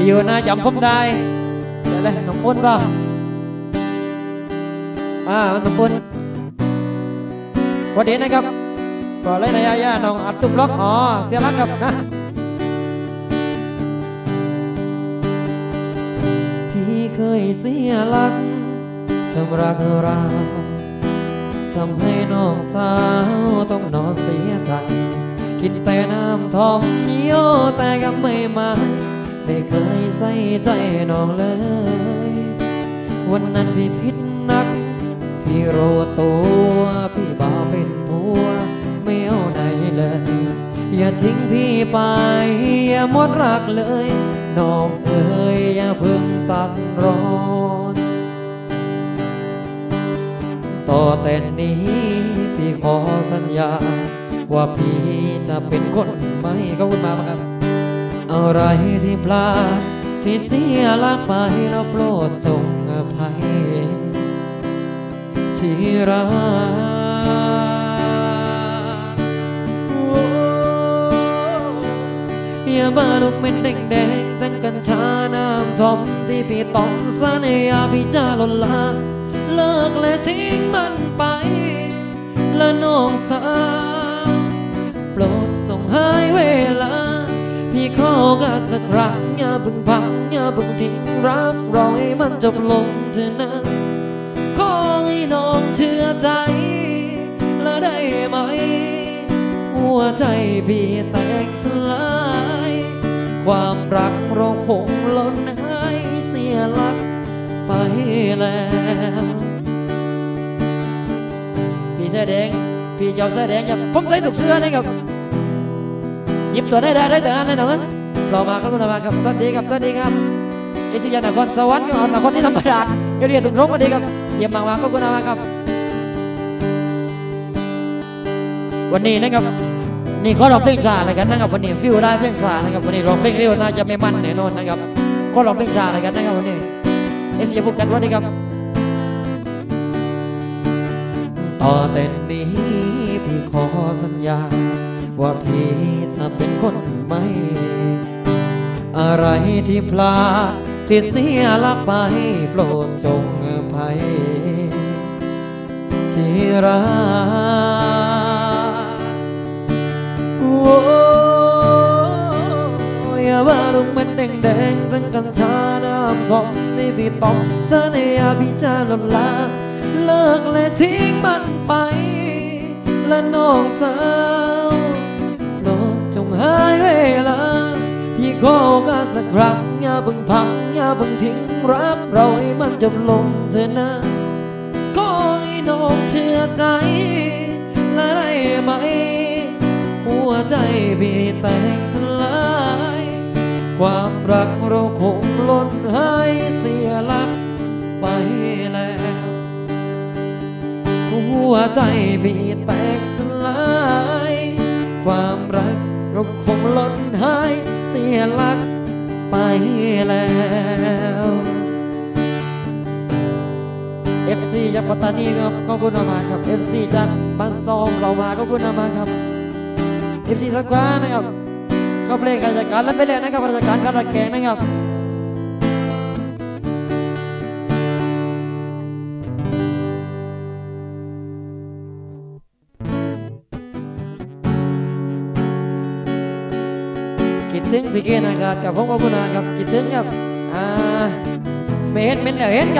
พี่อยู่นะจำผมได้เดี๋ยวเลยน้องปุ้นเปล่าอ่าน้องปุ้นวัสดีนะครับก่อนเลยนะยย่าน้องอัดตุ้มล็อกอ๋อเสียรักครับนะพี่เคยเสียหลักสำรักเราทำให้น้องสาวต้องนอนเสียใจกินแต่น้ำทอมเยี่ยวแต่ก็ไม่มา ไม่เคยใส่ใจน้องเลย วันนั้นพี่ผิดนัก พี่โรตัว พี่บ่าวเป็นผัว ไม่เอาไหนเลย อย่าทิ้งพี่ไป อย่าหมดรักเลย น้องเอ๋ยอย่าเพิ่งตัดร้อนต่อแต่นี้พี่ขอสัญญา ว่าพี่จะเป็นคนไม่ก็คุณมาบ้างครับ อะไรที่พลาดที่เสียลักไปแล้วโปรดจงอภัยที่รักโอ้อย่ามาลุกเป็นแดงแดงตั้งกัญชาน้ำทอมที่พี่ต้องสัญญาพี่จะลดละเลิกและทิ้งมันไป และน้องสาวโปรดส่งให้เว ขอกันสักครั้งอย่าเพิ่งพังอย่าเพิ่งทิ้งรักรอให้มันจบลงเถอะนะขอให้น้องเชื่อใจและได้ไหม หัวใจพี่แตกสลาย ความรักเราคงล้นหายเสียหลักไปแล้วพี่เสื้อแดงพี่จอมเสื้อแดงอย่าผมใส่ถูกเสื้อนะครับ ยิบตัวได้ได้ได้แต่อันเลยหน่อยเรามาครับคุณมาครับสวัสดีครับสวัสดีครับเอชิยานครสวรรค์ครับนครที่ธรรมราเรียนถูกร้องมาดีครับเยี่ยมมากๆขอบคุณมากครับ วันนี้นะครับนี่ก็ร้องเพลงชาอะไรกันนะครับวันนี้ฟิวได้เพลงชานะครับวันนี้ร้องเพลงเร็วน่าจะไม่มั่นแน่นอนนะครับก็ร้องเพลงชาอะไรกันนะครับวันนี้เอฟซีพูดกันว่าดีครับต่อแต่นี้พี่ขอสัญญา ว่าพี่จะเป็นคนไม่อะไรที่พลาดที่เสียลักไปโปรดจงอภัยที่รักโอ้อย่าว่าลงมันแดงแดงตั้งกัญชาน้ำทองในพี่ต้องสัญญาพี่จะลดละเลิกและทิ้งมันไป และน้องสาว สักครั้งอย่าเพิ่งพังอย่าเพิ่งทิ้งรักเราให้มันจบลงเถอะนะขอให้น้องเชื่อใจและได้ไหม หัวใจพี่แตกสลาย ความรักเราคงล้นหายเสียหลักไปแล้ว หัวใจพี่แตกสลาย ความรักเราคงล้นหายเสียหลัก ไปแล้ว FC จากปัตตานีครับขอบคุณมากครับ FC จากบ้านซอมเรามาขอบคุณมากครับ FC สักวานะครับก็เพลงการจัดการและไปเลยนะครับการจัดการการรักแกงนะครับ คิดถึงพี่เกณฑ์นะครับกับผมขอบคุณนะครับคิดถึงครับอ่าไม่เห็นไม่เหลือเห็นครับ